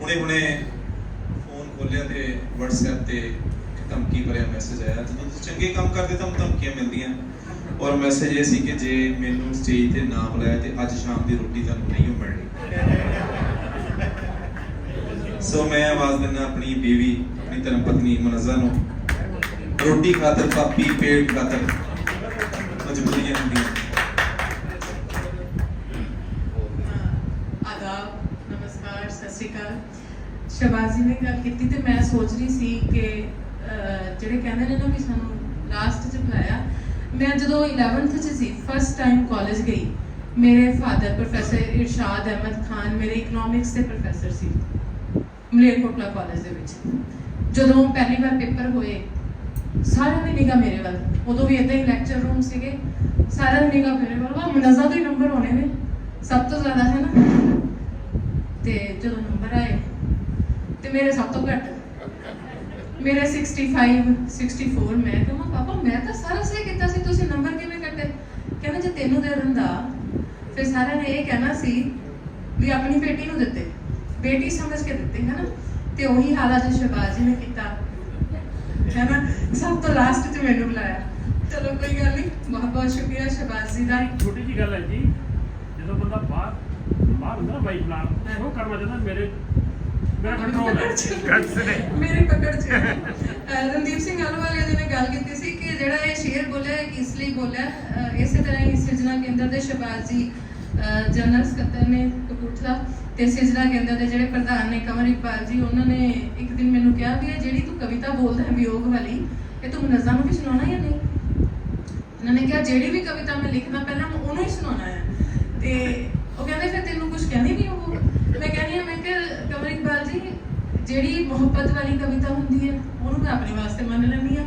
ਹੁਣੇ ਹੁਣੇ ਫੋਨ ਖੋਲਿਆ ਤੇ WhatsApp ਤੇ ਧਮਕੀ ਭਰਿਆ ਮੈਸੇਜ ਆਇਆ। ਜਦੋਂ ਤੁਸੀਂ ਚੰਗੇ ਕੰਮ ਕਰਦੇ ਤਾਂ ਧਮਕੀਆਂ ਮਿਲਦੀਆਂ। ਔਰ ਮੈਸੇਜ ਇਹ ਸੀ ਕਿ ਜੇ ਮੈਨੂੰ ਸਟੇਜ ਤੇ ਨਾ ਬੁਲਾਇਆ ਤੇ ਅੱਜ ਸ਼ਾਮ ਦੀ ਰੋਟੀ ਤੁਹਾਨੂੰ ਨਹੀਂ ਓ ਮਿਲਣੀ। ਸੋ ਮੈਂ ਆਵਾਜ਼ ਦਿੰਦਾ ਆਪਣੀ ਬੀਵੀ, ਆਪਣੀ ਧਰਮ ਪਤਨੀ ਮਨਜ਼ਾ ਨੂੰ। ਰੋਟੀ ਖਾਤਰ ਪਾਪੀ ਪੇਟ ਖਾਤਰ। ਸ਼ਬਾਜ਼ੀ ਨੇ ਗੱਲ ਕੀਤੀ ਤੇ ਮੈਂ ਸੋਚ ਰਹੀ ਸੀ ਕਿ ਜਿਹੜੇ ਕਹਿੰਦੇ ਨੇ ਨਾ ਵੀ ਸਾਨੂੰ ਲਾਸਟ 'ਚ ਬੁਲਾਇਆ, ਮੈਂ ਜਦੋਂ 11th 'ਚ ਸੀ ਫਸਟ ਟਾਈਮ ਕਾਲਜ ਗਈ, ਮੇਰੇ ਫਾਦਰ ਪ੍ਰੋਫੈਸਰ ਇਰਸ਼ਾਦ ਅਹਿਮਦ ਖਾਨ ਮੇਰੇ ਇਕਨੋਮਿਕਸ ਦੇ ਪ੍ਰੋਫੈਸਰ ਸੀ ਮਲੇਰਕੋਟਲਾ ਕਾਲਜ ਦੇ ਵਿੱਚ। ਜਦੋਂ ਪਹਿਲੀ ਵਾਰ ਪੇਪਰ ਹੋਏ, ਸਾਰਿਆਂ ਦੀ ਨਿਗਾਹ ਮੇਰੇ ਵੱਲ, ਉਦੋਂ ਵੀ ਇਦਾਂ ਹੀ ਲੈਕਚਰ ਰੂਮ ਸੀਗੇ, ਸਾਰਿਆਂ ਦੀ ਨਿਗਾਹ ਮੇਰੇ ਵੱਲ ਵਾ ਮਨਜ਼ਾ ਦੇ ਨੰਬਰ ਹੋਣੇ ਨੇ, ਸਭ ਤੋਂ ਜ਼ਿਆਦਾ, ਹੈ ਨਾ? ਤੇ ਜਦੋਂ ਨੰਬਰ ਆਏ ਤੇ ਮੇਰੇ ਸਭ ਤੋਂ ਘੱਟ। ਮੇਰੇ 65 64 ਮੈਂ ਕਹਾਂ, ਪਾਪਾ, ਮੈਂ ਤਾਂ ਸਾਰਾ ਸਹੀ ਕੀਤਾ ਸੀ, ਤੁਸੀਂ ਨੰਬਰ ਕਿਵੇਂ ਕੱਟੇ? ਕਹਿੰਦੇ, ਜੇ ਤੈਨੂੰ ਦੇ ਦਿੰਦਾ ਫਿਰ ਸਾਰਿਆਂ ਨੇ ਇਹ ਕਹਿਣਾ ਸੀ ਵੀ ਆਪਣੀ ਬੇਟੀ ਨੂੰ ਦਿੱਤੇ। ਬੇਟੀ ਸਮਝ ਕੇ ਦਿੱਤੇ ਹੈ ਨਾ ਤੇ ਉਹੀ ਹਾਲ ਅੱਜ ਸ਼ਬਾਜ਼ੀ ਨੇ ਕੀਤਾ। ਹੈ ਨਾ ਸਭ ਤੋਂ ਲਾਸਟ 'ਚ ਮੈਨੂੰ ਬੁਲਾਇਆ। ਚਲੋ, ਕੋਈ ਗੱਲ ਨਹੀਂ। ਬਹੁਤ ਬਹੁਤ ਸ਼ੁਕਰੀਆ ਸ਼ਬਾਜ਼ੀ ਦਾ। ਛੋਟੀ ਜੀ ਗੱਲ ਹੈ ਜੀ। ਜਦੋਂ ਬੰਦਾ ਬਾਹਰ ਬਾਹਰ ਹੁੰਦਾ ਵਾਈਫ ਨਾਲ, ਉਹ ਕਰਨਾ ਚਾਹੁੰਦਾ ਮੇਰੇ ਮੇਰਾ ਕੰਟਰੋਲ ਗੱਟਸ ਨੇ ਮੇਰੇ ਪਕੜ ਚ। ਅਹ ਰਣਦੀਪ ਸਿੰਘ ਆਲੂਵਾਲੀਆ ਜੀ ਨੇ ਗੱਲ ਕੀਤੀ ਸੀ ਕਿ ਜਿਹੜਾ ਇਹ ਸ਼ੇਰ ਬੋਲਿਆ ਇਹ ਕਿਸ ਲਈ ਬੋਲਿਆ? ਅਹ ਇਸੇ ਤਰ੍ਹਾਂ ਹੀ ਸਿਰਜਣਾ ਕੇਂਦਰ ਦੇ ਸ਼ਬਾਜ਼ ਜੀ ਅਹ ਜਨਰਲ ਸਕੱਤਰ ਨੇ ਕਪੂਰਥਲਾ ਤੇ ਸਿਰਜਣਾ ਕੇਂਦਰ ਦੇ ਜਿਹੜੇ ਪ੍ਰਧਾਨ ਨੇ ਕਮਰ ਇਕਬਾਲ ਜੀ ਉਹਨਾਂ ਨੇ ਇੱਕ ਦਿਨ ਮੈਨੂੰ ਕਿਹਾ ਵੀ ਇਹ ਜਿਹੜੀ ਤੂੰ ਕਵਿਤਾ ਬੋਲਦਾ ਹੈ ਵਿਯੋਗ ਵਾਲੀ ਇਹ ਤੂੰ ਮੁਨੱਜ਼ਾ ਨੂੰ ਵੀ ਸੁਣਾਉਣਾ ਜਾਂ ਨਹੀਂ? ਇਹਨਾਂ ਨੇ ਕਿਹਾ ਜਿਹੜੀ ਵੀ ਕਵਿਤਾ ਮੈਂ ਲਿਖਦਾ ਪਹਿਲਾਂ ਮੈਂ ਉਹਨੂੰ ਹੀ ਸੁਣਾਉਣਾ ਹੈ। ਤੇ ਉਹ ਕਹਿੰਦੇ ਫਿਰ ਤੈਨੂੰ ਕੁਝ ਕਹਿੰਦੀ ਨਹੀਂ ਉਹ ਮੈਂ ਕਹਿੰਦੀ ਹਾਂ ਮੈਂ ਕਿ ਕਮਰ ਇਕਬਾਲ ਜੀ ਜਿਹੜੀ ਮੁਹੱਬਤ ਵਾਲੀ ਕਵਿਤਾ ਹੁੰਦੀ ਹੈ, ਉਹਨੂੰ ਮੈਂ ਆਪਣੇ ਵਾਸਤੇ ਮੰਨ ਲੈਂਦੀ ਆ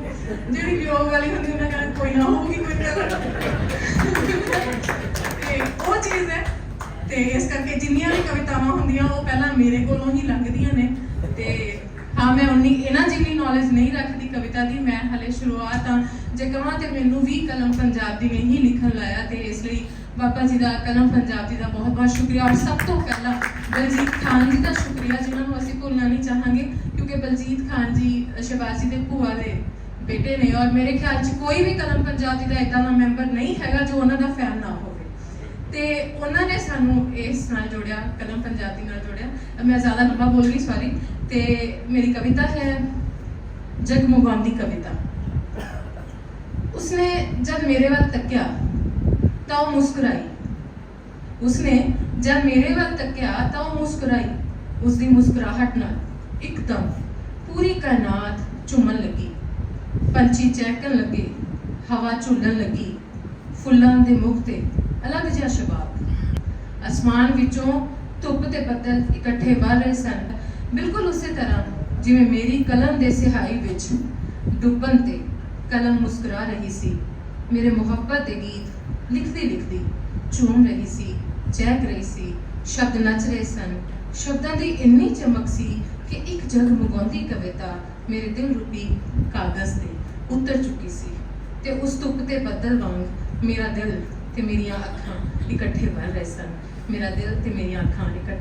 ਜਿਹੜੀ ਵਿਯੋਗ ਵਾਲੀ ਹੁੰਦੀ ਉਹਨਾਂ ਕਹਿੰਦਾ ਕੋਈ ਨਾ ਹੋਊਗੀ, ਕੋਈ ਗੱਲ ਉਹ ਚੀਜ਼ ਹੈ, ਤੇ ਇਸ ਕਰਕੇ ਜਿੰਨੀਆਂ ਵੀ ਕਵਿਤਾਵਾਂ ਹੁੰਦੀਆਂ, ਉਹ ਪਹਿਲਾਂ ਮੇਰੇ ਕੋਲੋਂ ਹੀ ਲੰਘਦੀਆਂ ਨੇ। ਤੇ ਹਾਂ, ਮੈਂ ਉਨੀ, ਇਹਨਾਂ ਜਿੰਨੀ ਨੌਲੇਜ ਨਹੀਂ ਰੱਖਦੀ ਕਵਿਤਾ ਦੀ, ਮੈਂ ਹਲੇ ਸ਼ੁਰੂਆਤ ਆ ਜੇ ਕਹਾਂ ਤੇ ਮੈਨੂੰ ਵੀ ਕਲਮ ਪੰਜਾਬ ਦੀ ਨਹੀਂ ਲਿਖਣ ਲਾਇਆ, ਤੇ ਇਸ ਲਈ ਬਾਬਾ ਜੀ ਦਾ ਕਲਮ ਪੰਜਾਬ ਜੀ ਦਾ ਬਹੁਤ ਬਹੁਤ ਸ਼ੁਕਰੀਆ। ਔਰ ਸਭ ਤੋਂ ਪਹਿਲਾਂ ਬਲਜੀਤ ਖਾਨ ਜੀ ਦਾ ਸ਼ੁਕਰੀਆ, ਜਿਨ੍ਹਾਂ ਨੂੰ ਅਸੀਂ ਭੁੱਲਣਾ ਨਹੀਂ ਚਾਹਾਂਗੇ, ਕਿਉਂਕਿ ਬਲਜੀਤ ਖਾਨ ਜੀ ਸ਼ਬਾਜ਼ੀ ਦੇ ਭੂਆ ਦੇ ਬੇਟੇ ਨੇ। ਔਰ ਮੇਰੇ ਖਿਆਲ 'ਚ ਕੋਈ ਵੀ ਕਲਮ ਪੰਜਾਬ ਜੀ ਦਾ ਇਦਾਂ ਦਾ ਮੈਂਬਰ ਨਹੀਂ ਹੈਗਾ ਜੋ ਉਹਨਾਂ ਦਾ ਫੈਨ ਨਾ ਹੋਵੇ। ਤੇ ਉਹਨਾਂ ਨੇ ਸਾਨੂੰ ਇਸ ਨਾਲ ਜੋੜਿਆ, ਕਲਮ ਪੰਜਾਬੀ ਨਾਲ ਜੋੜਿਆ। ਮੈਂ ਜ਼ਿਆਦਾ ਲੰਬਾ ਬੋਲ ਗਈ ਸੌਰੀ ਤੇ ਮੇਰੀ ਕਵਿਤਾ ਹੈ, ਜਗਮਗਾਉਂਦੀ ਕਵਿਤਾ। ਉਸਨੇ ਜਦ ਮੇਰੇ ਵੱਲ ਤੱਕਿਆ ਤਾਂ ਉਹ ਮੁਸਕਰਾਈ। ਉਸਨੇ ਜਦ ਮੇਰੇ ਵੱਲ ਤੱਕਿਆ ਤਾਂ ਉਹ ਮੁਸਕਰਾਈ। ਉਸ ਦੀ ਮੁਸਕਰਾਹਟ ਨਾਲ ਇੱਕਦਮ ਪੂਰੀ ਕਾਇਨਾਤ ਝੂਮਣ ਲੱਗੀ। ਪੰਛੀ ਚਹਿਕਣ ਲੱਗੇ, ਹਵਾ ਝੁੱਲਣ ਲੱਗੀ, ਫੁੱਲਾਂ ਦੇ ਮੁਖ ਤੇ ਅਲੱਗ ਜਿਹਾ ਸ਼ਬਾਬ। ਅਸਮਾਨ ਵਿੱਚੋਂ ਧੁੱਪ ਤੇ ਬੱਦਲ ਇਕੱਠੇ ਵਰ ਰਹੇ ਸਨ। ਬਿਲਕੁਲ ਉਸੇ ਤਰ੍ਹਾਂ ਜਿਵੇਂ ਮੇਰੀ ਕਲਮ ਦੇ ਸਿਹਾਈ ਵਿੱਚ ਡੁੱਬਣ ਤੇ ਕਲਮ ਮੁਸਕਰਾ ਰਹੀ ਸੀ। ਮੇਰੇ ਮੁਹੱਬਤ ਦੇ ਗੀਤ ਲਿਖਦੀ ਲਿਖਦੀ ਝੂਮ ਰਹੀ ਸੀ ਚਹਿਕ ਰਹੀ ਸੀ, ਸ਼ਬਦ ਨੱਚ ਰਹੇ ਸਨ। ਸ਼ਬਦਾਂ ਦੀ ਇੰਨੀ ਚਮਕ ਸੀ ਕਿ ਇੱਕ ਜਗ ਜਗਮਗਾਉਂਦੀ ਕਵਿਤਾ ਮੇਰੇ ਦਿਲ ਰੂਪੀ ਕਾਗਜ਼ ਤੇ ਉਤਰ ਚੁੱਕੀ ਸੀ ਤੇ ਉਸ ਧੁੱਪ ਤੇ ਬੱਦਲ ਵਾਂਗ ਮੇਰਾ ਦਿਲ ਤੇ ਮੇਰੀਆਂ ਅੱਖਾਂ ਇਕੱਠੇ ਵਰ ਰਹੇ ਸਨ। ਮੇਰਾ ਦਿਲ ਤੇ ਮੇਰੀਆਂ ਅੱਖਾਂ ਇਕੱਠੇ